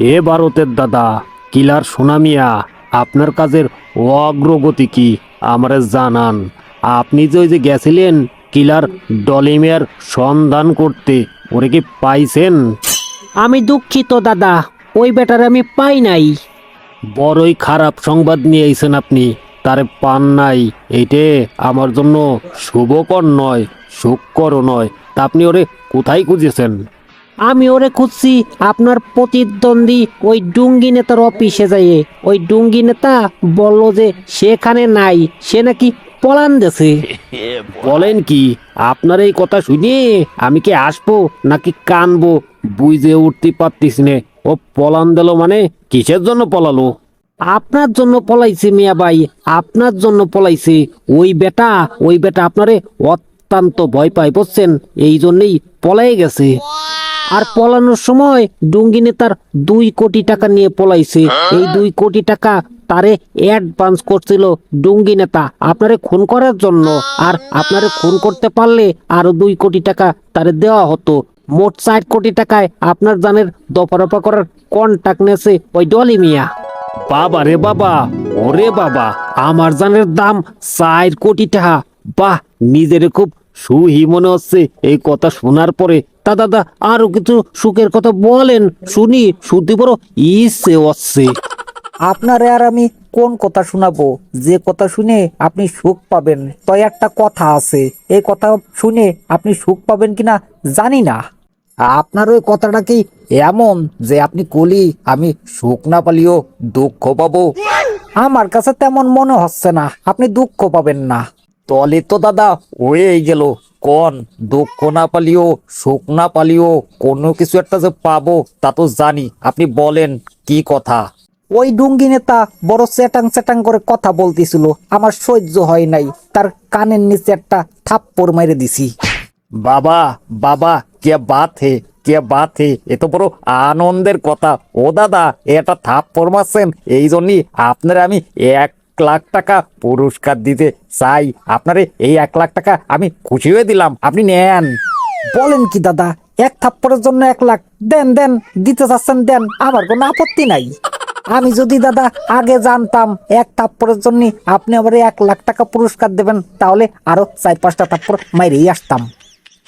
এ ভারতের দাদা কিলার সোনামিয়া আপনার কাজের অগ্রগতি কি? আমারে জানান। আপনি যে ওই যে গেছিলেন কিলার ডলিমিয়ার সন্ধান করতে ওরে কি পাইছেন? আমি দুঃখিত দাদা। ওই বেটার আমি পাই নাই। বড়ই খারাপ সংবাদ নিয়ে আইছেন আপনি। তারে পান নাই। এইটে আমার জন্য শুভকর নয় সুখকরও নয়। তা আপনি ওরে কোথায় খুঁজেছেন? আমি ওরে খুঁজছি আপনার প্রতিদ্বন্দ্বী ওই ডুঙ্গি নেতার অফিসে যাইয়ে। ওই ডুঙ্গি নেতা বলল যে সেখানে নাই সে নাকি পলান দেছে বলেন কি আপনার এই কথা শুনে আমি কি আসব নাকি কানবো? বুঝে উঠতে পারতিস নে। ও পলান দিল মানে কিসের জন্য পলালো? আপনার জন্য পলাইছে মিয়া ভাই আপনার জন্য পলাইছে। ওই বেটা ওই বেটা আপনারে অত্যন্ত ভয় পাই বুঝছেন? এই জন্যই পলাই গেছে। আর পলানোর সময় ডুঙ্গি নেতার দুই কোটি টাকা নিয়ে পলাইছে। এই দুই কোটি টাকা তারে অ্যাডভান্স করছিল ডুঙ্গি নেতা। আপনারে খুন করার জন্য। আর আপনারে খুন করতে পারলে আরও দুই কোটি টাকা তারে দেওয়া হতো। মোট ষাট কোটি টাকায় আপনার জানের দফারফা করার কন্টাক্ট নেছে ওই ডলি মিয়া। বাবা রে বাবা, ওরে বাবা, আমার জানের দাম চার কোটি টাকা। বাহ, নিজের খুব সুহি মনে হচ্ছে। এই কথা শোনার পরে তা দাদা আরও কিছু সুখের কথা বলেন। শুনি, শুনতে বড় ইচ্ছে হচ্ছে। আপনারে আর আমি কোন কথা শোনাবো? যে কথা শুনে আপনি সুখ পাবেন তো একটা কথা আছে। এই কথা শুনে আপনি সুখ পাবেন কিনা জানি না। আপনার ওই কথাটা কি এমন যে আপনি কলি, আমি সুখ না পালিও দুঃখ পাবো? আমার কাছে তেমন মনে হচ্ছে না, আপনি দুঃখ পাবেন না। তলে তো দাদা হয়েই গেল। কন দুঃখ না পালিও সুখ না পালিও কোনো কিছু একটা যে পাবো তা তো জানি। আপনি বলেন কি কথা? ওই ডুঙ্গি নেতা বড় চেটাং চেটাং করে কথা বলতেছিল। আমার সহ্য হয় নাই। তার কানের নিচে একটা থাপ্পড় মেরে দিছি। বাবা বাবা কে বাত হে কে বাত হে এ তো বড় আনন্দের কথা। ও দাদা এটা থাপ্পড় মারছেন এই জন্যই আপনার আমি এক লাখ টাকা পুরস্কার দিতে চাই। আপনারে এই এক লাখ টাকা আমি খুশি হয়ে দিলাম। আপনি নেন। বলেন কি দাদা, এক থাপ্পড়ের জন্য এক লাখ। দেন দেন, দিতে চাচ্ছেন, দেন। আমার কোনো আপত্তি নাই। আমি যদি দাদা আগে জানতাম এক থাপ্পড়ের জন্য আপনি আবার এক লাখ টাকা পুরস্কার দেবেন, তাহলে আরও চার পাঁচটা থাপ্পড় মাইরেই আসতাম।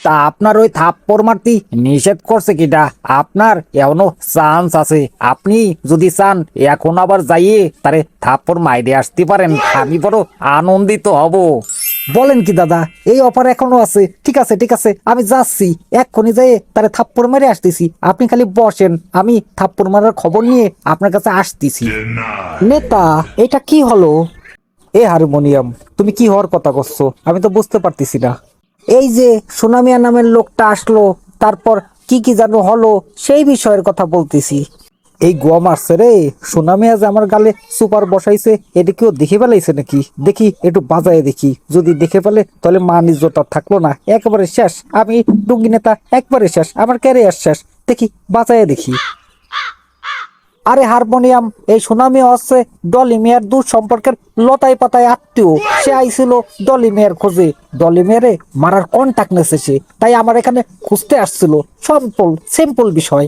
তা আপনার ওই থাপ্পড় মারতি নিষেধ করছে কিটা? আপনার এখনও চান্স আছে। আপনি যদি চান, এখন আবার যাইয়ে তারে থাপ্পড় মাইরে আসতে পারেন। আমি বড় আনন্দিত হব। বলেন কি দাদা, এই অফার এখনও আছে। ঠিক আছে ঠিক আছে, আমি যাচ্ছি। এক্ষুনি যেয়ে তারে থাপ্পড় মেরে আসতেছি। আপনি খালি বসেন, আমি থাপ্পড় মারার খবর নিয়ে আপনার কাছে আসতেছি। নেতা, এটা কি হলো? এ হারমোনিয়াম, তুমি কি হওয়ার কথা করছ? আমি তো বুঝতে পারতেছি না। এই যে সোনামিয়া নামের লোকটা আসলো, তারপর কি কি যেন হলো, সেই বিষয়ের কথা বলতেছি। এই গোয়া মারছে রে, সোনামিয়া যে আমার গালে সুপার বসাইছে, এটা কেউ দেখে ফেলাইছে নাকি? দেখি, একটু বাজায় দেখি। যদি দেখে ফেলে, তাহলে ইজ্জত আর থাকল না। একেবারে শেষ। আমি ডুঙ্গি নেতা, একবারে শেষ। আমার ক্যারিয়ার শেষ। দেখি, বাজায় দেখি। আরে হারমোনিয়াম, এই সুনামি হচ্ছে ডলি মেয়ের দূর সম্পর্কের লতায় পাতায় আত্মীয়। সে আইছিল ডলি মেয়ের খোঁজে। ডলি মেয়েরে মারার কন্টাক্ট নেছে সে। তাই আমার এখানে খুঁজতে আসছিল। সিম্পল সিম্পল বিষয়।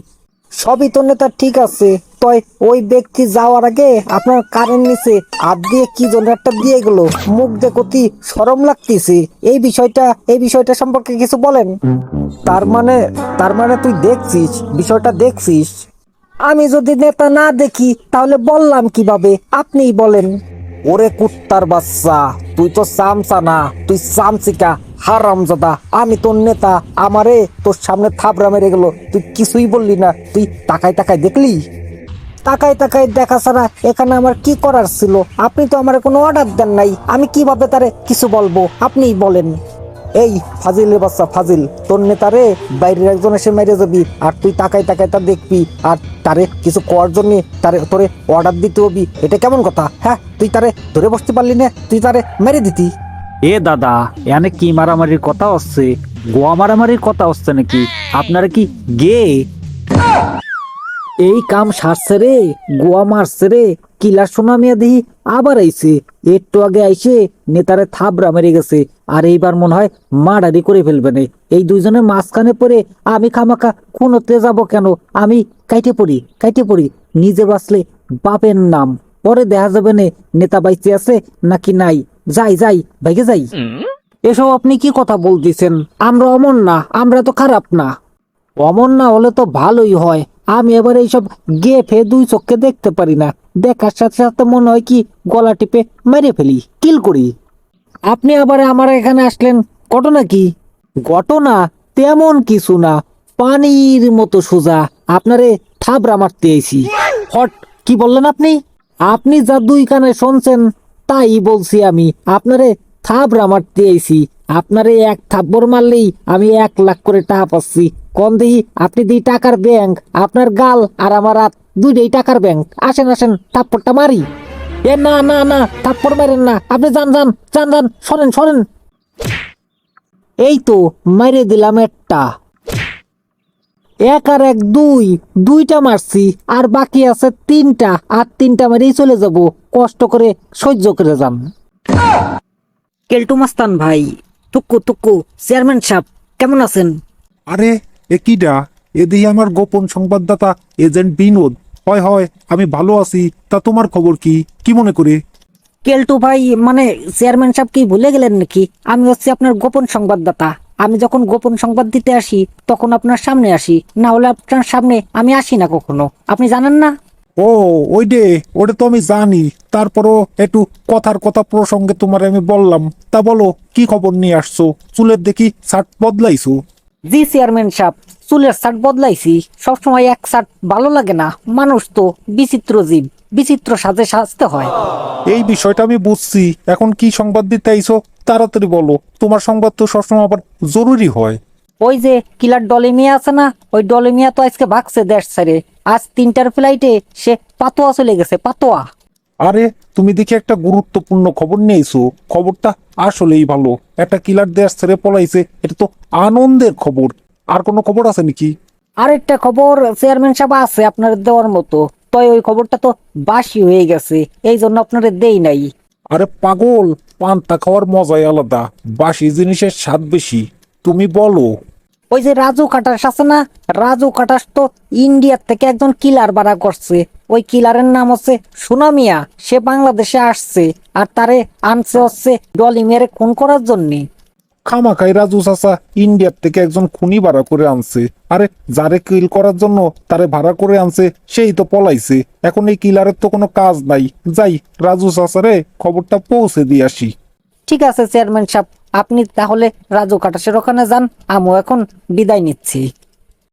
সবই তো নেতা ঠিক আছে। তয় ওই ব্যক্তি যাওয়ার আগে আপনার কারেন্ট নিচে হাত দিয়ে কি জন্য একটা দিয়ে গেল। মুখ দেখতি সরম লাগতেছে। এই বিষয়টা এই বিষয়টা সম্পর্কে কিছু বলেন? তার মানে তার মানে তুই দেখছিস, বিষয়টা দেখছিস? আমি যদি নেতা না দেখি তাহলে বললাম কীভাবে? আপনিই বলেন। ওরে কুত্তার বাচ্চা তুই তো চামচা না তুই চামচিকা হারামজাদা। আমি তোর নেতা আমারে তোর সামনে থাবড়া মেরে গেল। তুই কিছুই বললি না তুই তাকায় তাকায় দেখলি? তাকায় তাকায় দেখা ছাড়া এখানে আমার কি করার ছিল? আপনি তো আমার কোনো অর্ডার দেন নাই। আমি কীভাবে তারে কিছু বলব? আপনিই বলেন। এই ফাজিলের বাচ্চা, ফাজিল, তোর নেতারে বাইরের একজন এসে মেরে যাবি, আর তুই তাকাই তাকাই তা দেখবি, আর তারে কিছু করার জন্য তারে, তোরে অর্ডার দিতে হবি। এটা কেমন কথা? হ্যাঁ তুই তারে ধরে বসতে পারলি না, তুই তারে মেরে দিতি। এ দাদা এনে কি মারামারির কথা হচ্ছে? গোয়া মারামারির কথা হচ্ছে নাকি? আপনারা কি গে? এই কাম সারছে রে, গোয়া মারছে রে। কিলা সোনা মিয়া দিহি আবার আইছে। একটু আগে আইসে নেতারে থাবড়া মেরে গেছে। আর এইবার মনে হয় মারারি করে ফেলবে না। এই দুইজনের মাঝখানে পড়ে আমি খামাখা খুনতে যাব কেন? আমি কাইটে পড়ি কাইটে পড়ি। নিজে বাঁচলে বাপের নাম। পরে দেখা যাবে নে, নেতা বাইচে আছে নাকি নাই। যাই যাই ভাইকে যাই। এসব আপনি কি কথা বলতেছেন? আমরা অমন না, আমরা তো খারাপ না। অমন না হলে তো ভালোই হয়। আমি এবার এইসব গে ফে দুই চোখকে দেখতে পারি না। দেখার সাথে সাথে মনে হয় কি গলা টিপে মেরে ফেলি, কিল করি। আপনি আবার আমার এখানে আসলেন, ঘটনা কি? ঘটনা তেমন কিছু না, পানির মতো সোজা আপনারে থাবড়া মারতে আইছি। হট, কি বললেন আপনি? আপনি যা দুই কানে শুনছেন, তাই বলছি আমি, আপনারে থাবড়া মারতে আইছি। আপনারে এক থাপ্পড় মারলেই আমি এক লাখ করে টাকা পাচ্ছি। কোন দিই আপনি দিই টাকার ব্যাংক, আপনার গাল আর আমার হাত দুইটাই টাকার ব্যাংক। আসেন আসেন, থাপ্পড়টা মারি। এ না না না, থাপ্পড় মারেন না। আপনি যান যান যান যান, সরেন সরেন। এই তো মাইরে দিলাম একটা। এক আর এক দুই, দুইটা মারছি, আর বাকি আছে তিনটা। আর তিনটা মারেই চলে যাব। কষ্ট করে সহ্য করে যান। কেলটু মাস্তান ভাই টুকু টুকু চেয়ারম্যান সাহেব কেমন আছেন? আরে এ কিডা এ আমার গোপন সংবাদদাতা এজেন্ট বিনোদ। হয় হয় আমি ভালো আছি তা তোমার খবর কি? কি মনে করে? কেলটু ভাই মানে চেয়ারম্যান সাহেব কি ভুলে গেলেন নাকি? আমি হচ্ছি আপনার গোপন সংবাদদাতা। আমি যখন গোপন সংবাদ দিতে আসি তখন আপনার সামনে আসি। না হলে আপনার সামনে আমি আসি না কখনো। আপনি জানেন না? ও ওই ডে ওটা তো আমি জানি। তারপরও একটু কথার কথা প্রসঙ্গে তোমার আমি বললাম। তা বলো কি খবর নিয়ে আসছো? চুলের দেখি শার্ট বদলাইছো? জি চেয়ারম্যান সাহেব চুলের শার্ট বদলাইছি। সবসময় এক শার্ট ভালো লাগে না। মানুষ তো বিচিত্র জীব বিচিত্র সাজে সাজতে হয়। এই বিষয়টা আমি বুঝছি। এখন কি সংবাদ দিতে আইছো তাড়াতাড়ি বলো। তোমার সংবাদ তো সবসময় আবার জরুরি হয়। ওই যে কিলার ডলিমিয়া আছে না ওই ডলিমিয়া তো আজকে ভাগছে দেশ ছেড়ে। আজ তিনটার ফ্লাইটে সে পাতোয়া চলে গেছে পাতোয়া। আরে তুমি দেখি একটা গুরুত্বপূর্ণ খবর নিয়েছো। খবরটা আসলেই ভালো। একটা কিলার দেশ ছেড়ে পলাইছে এটা তো আনন্দের খবর। আর কোনো খবর আছে নাকি? আরেকটা খবর চেয়ারম্যান সাহেব আছে আপনার দেওয়ার মতো। তাই ওই খবরটা তো বাসি হয়ে গেছে এই জন্য আপনার দেই নাই। আরে পাগল পান্তা খাওয়ার মজাই আলাদা। বাসি জিনিসের স্বাদ বেশি। তুমি বলো। ওই যে রাজু কাটাস আছে না? রাজু কাটাস তো ইন্ডিয়ার থেকে একজন কিলার বাড়া করছে। ওই কিলারের নাম হচ্ছে সুনামিয়া। সে বাংলাদেশে আসছে আর তারে আনছে হচ্ছে ডলি মেরে খুন করার জন্যে। খামাখাই রাজু চাচা ইন্ডিয়ার থেকে একজন খুনি ভাড়া করে আনছে। আরে যারে কিল করার জন্য তারে ভাড়া করে আনছে সেই তো পলাইছে। এখন এই কিলারের তো কোনো কাজ নাই। যাই রাজু চাচারে খবরটা পৌঁছে দিয়ে আসি। ঠিক আছে চেয়ারম্যান সাহেব। আপনি তাহলে রাজু কাটাসের ওখানে যান আমিও এখন বিদায় নিচ্ছি।